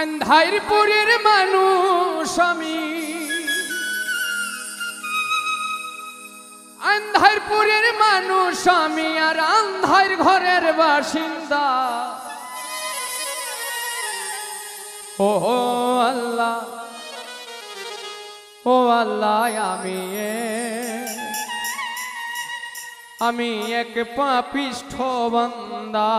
আন্ধারপুরের মানুষ আমি। আন্ধারপুরের মানুষ আমি আর আন্ধার ঘরের বাসিন্দা। ও আল্লাহ ও আল্লাহ, আমি আমি এক পাপিষ্ঠ বান্দা।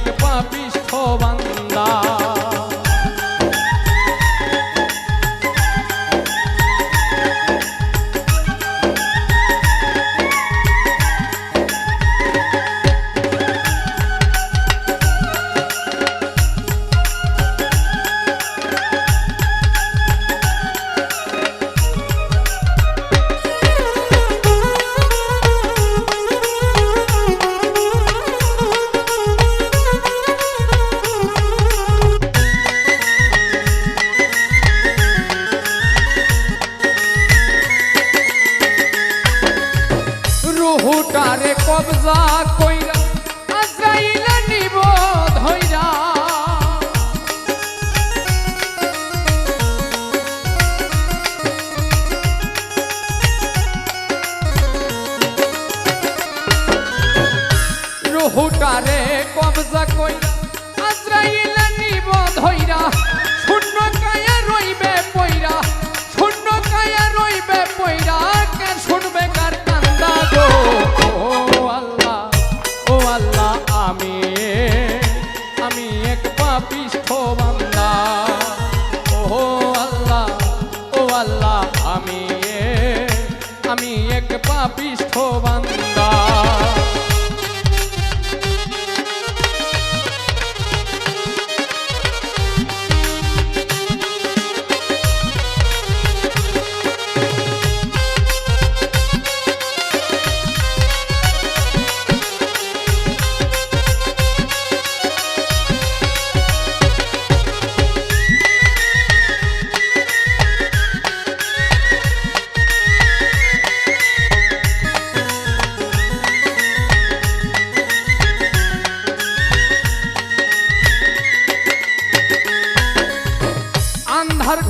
এক পাপিষ্ঠ রুহুটারে কবজা কইরা আজরাইল নিব ধইরা শূন্য কায়া রইবে পইরা শূন্য কায়া রইবে পইরা, কে শুনবে কার কান্দা গো ও আল্লাহ ও আল্লাহ, আমি আমি এক পাপিষ্ঠ বান্দা। ও আল্লাহ ও আল্লাহ, আমি আমি এক পাপিষ্ঠ বান্দা।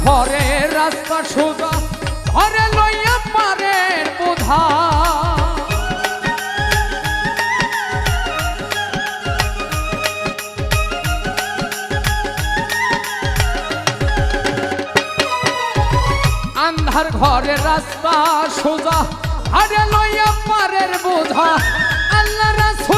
ঘরে রাস্তা সোজা, ঘরে লইয়া পারের বোধা আন্ধার ঘরে রাস্তা সোজা, ঘরে লইয়া পারের বোঝা। আল্লাহ রাসুল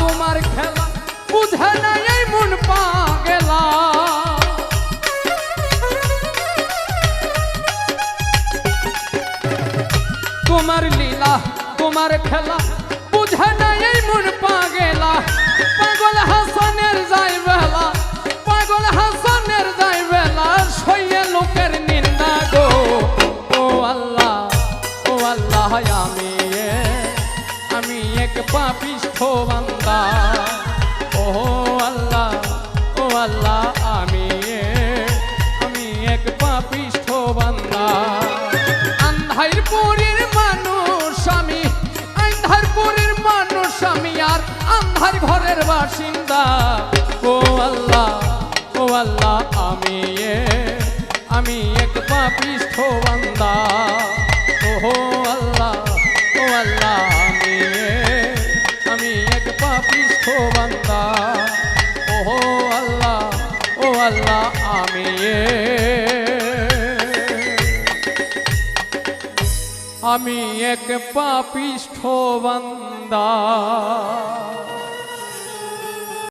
তোমার খেলা বুঝে নাই, এই মন পা গেলা। তোমার লীলা, তোমার খেলা বুঝে নাই মন পাগেলা পাগল হাসানের যাই বেলা। আন্ধার ঘরের বাসিন্দা। ও আল্লাহ ও আল্লাহ, আমি আমি এক পাপিষ্ঠ বান্দা। ও আল্লাহ ও আল্লাহ, আমি আমি এক পাপিষ্ঠ বান্দা। ও আল্লাহ ও আল্লাহ, আমি আমি এক পাপিষ্ঠ বান্দা।